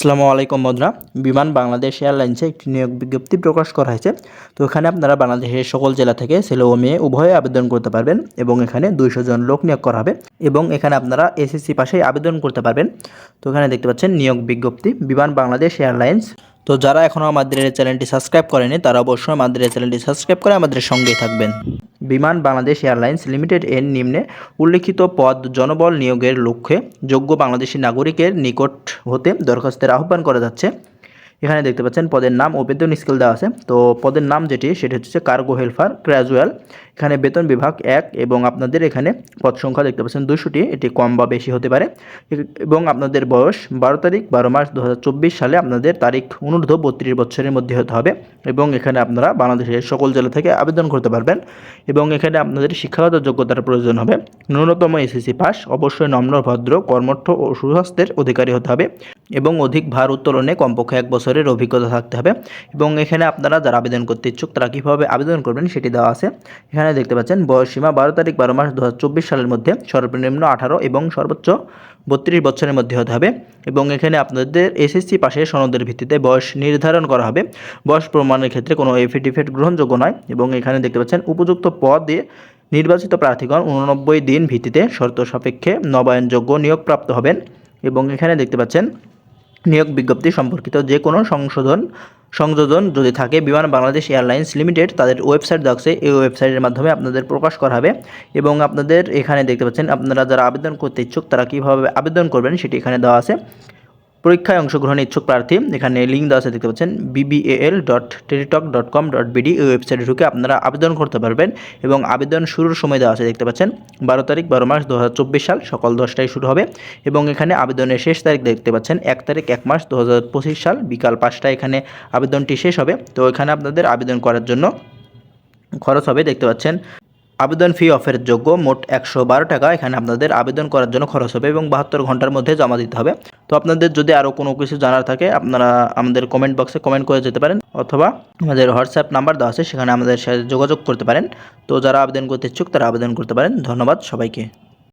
আসসালামু আলাইকুম বন্ধুরা। বিমান বাংলাদেশ এয়ারলাইন্সে একটি নিয়োগ বিজ্ঞপ্তি প্রকাশ করা হয়েছে। তো এখানে আপনারা বাংলাদেশের সকল জেলা থেকে ছেলে ও মেয়ে উভয়ে আবেদন করতে পারবেন এবং এখানে দুইশো জন লোক নিয়োগ করা হবে এবং এখানে আপনারা এসএসসি পাশেই আবেদন করতে পারবেন। তো এখানে দেখতে পাচ্ছেন নিয়োগ বিজ্ঞপ্তি, বিমান বাংলাদেশ এয়ারলাইন্স। তো যারা এখনও আমাদের চ্যানেলটি সাবস্ক্রাইব করেনি, তারা অবশ্যই আমাদের চ্যানেলটি সাবস্ক্রাইব করে আমাদের সঙ্গেই থাকবেন। বিমান বাংলাদেশ এয়ারলাইন্স লিমিটেড এর নিম্নে উল্লেখিত পদ জনবল নিয়োগের লক্ষ্যে যোগ্য বাংলাদেশি নাগরিকের নিকট হতে দরখাস্তের আহ্বান করা যাচ্ছে। এখানে দেখতে পাচ্ছেন, পদের নাম ও বেতন স্কেল দেওয়া আছে। তো পদের নাম যেটি, সেটি হচ্ছে কার্গো হেলফার, ক্র্যাজুয়াল এখানে বেতন বিভাগ এক এবং আপনাদের এখানে পদ সংখ্যা দেখতে পাচ্ছেন দুশোটি এটি কম বা বেশি হতে পারে। এবং আপনাদের বয়স বারো তারিখ, বারো মার্চ দু সালে আপনাদের তারিখ অনূর্ধ্ব বত্রিশ বছরের মধ্যে হতে হবে এবং এখানে আপনারা বাংলাদেশের সকল জেলা থেকে আবেদন করতে পারবেন এবং এখানে আপনাদের শিক্ষাগত যোগ্যতার প্রয়োজন হবে। ন্যূনতম এসএসসি পাস, অবশ্যই নম্র, ভদ্র, কর্মঠ ও সুস্বাস্থ্যের অধিকারী হতে হবে এবং অধিক ভার উত্তোলনে কমপক্ষে এক বছরের অভিজ্ঞতা থাকতে হবে এবং এখানে আপনারা যারা আবেদন করতে ইচ্ছুক তারা কীভাবে আবেদন করবেন সেটি দেওয়া আছে। এখানে দেখতে পাচ্ছেন বয়সীমা বারো তারিখ বারো মাস দু হাজার চব্বিশ সালের মধ্যে, সর্বনিম্ন আঠারো এবং সর্বোচ্চ বত্রিশ বছরের মধ্যে হতে হবে। এবং এখানে আপনাদের এসএসসি পাশে সনদের ভিত্তিতে বয়স নির্ধারণ করা হবে। বয়স প্রমাণের ক্ষেত্রে কোনো এফিডেভিট গ্রহণযোগ্য নয়। এবং এখানে দেখতে পাচ্ছেন, উপযুক্ত পদে নির্বাচিত প্রার্থীগণ উননব্বই দিন ভিত্তিতে শর্ত সাপেক্ষে নবায়নযোগ্য নিয়োগপ্রাপ্ত হবেন। এবং এখানে দেখতে পাচ্ছেন, নিয়োগ বিজ্ঞপ্তি সম্পর্কিত যে কোনো সংশোধন সংযোজন যদি থাকে, বিমান বাংলাদেশ এয়ারলাইন্স লিমিটেড তাদের ওয়েবসাইট আছে এই ওয়েবসাইটের মাধ্যমে আপনাদের প্রকাশ করা হবে। এবং আপনাদের এখানে দেখতে পাচ্ছেন, আপনারা যারা আবেদন করতে ইচ্ছুক, তারা কীভাবে আবেদন করবেন সেটি এখানে দেওয়া আছে। পরীক্ষায় অংশগ্রহণে ইচ্ছুক প্রার্থী। এখানে লিঙ্ক দেওয়া আছে, দেখতে পাচ্ছেন BBL dot Teletalk dot com dot BD এই ওয়েবসাইটে ঢুকে আপনারা আবেদন করতে পারবেন এবং আবেদন শুরুর সময় দেওয়া আছে, দেখতে পাচ্ছেন, বারো তারিখ, বারো মাস দু হাজার চব্বিশ সাল সকাল দশটায় শুরু হবে এবং এখানে আবেদনের শেষ তারিখ দেখতে পাচ্ছেন, এক তারিখ, এক মাস দু হাজার পঁচিশ সাল বিকাল পাঁচটায় এখানে আবেদনটি শেষ হবে। তো এখানে আপনাদের আবেদন করার জন্য খরচ হবে, দেখতে পাচ্ছেন আবেদন ফি অফের যোগ্য মোট একশো বারো টাকা। এখানে আপনাদের আবেদন করার জন্য খরচ হবে এবং বাহাত্তর ঘণ্টার মধ্যে জমা দিতে হবে। তো আপনাদের যদি আরও কোনো কিছু জানার থাকে, আপনারা আমাদের কমেন্ট বক্সে কমেন্ট করে যেতে পারেন, অথবা আমাদের হোয়াটসঅ্যাপ নাম্বার দেওয়া আছে, সেখানে আমাদের সাথে যোগাযোগ করতে পারেন। তো যারা আবেদন করতে ইচ্ছুক, তারা আবেদন করতে পারেন। ধন্যবাদ সবাইকে।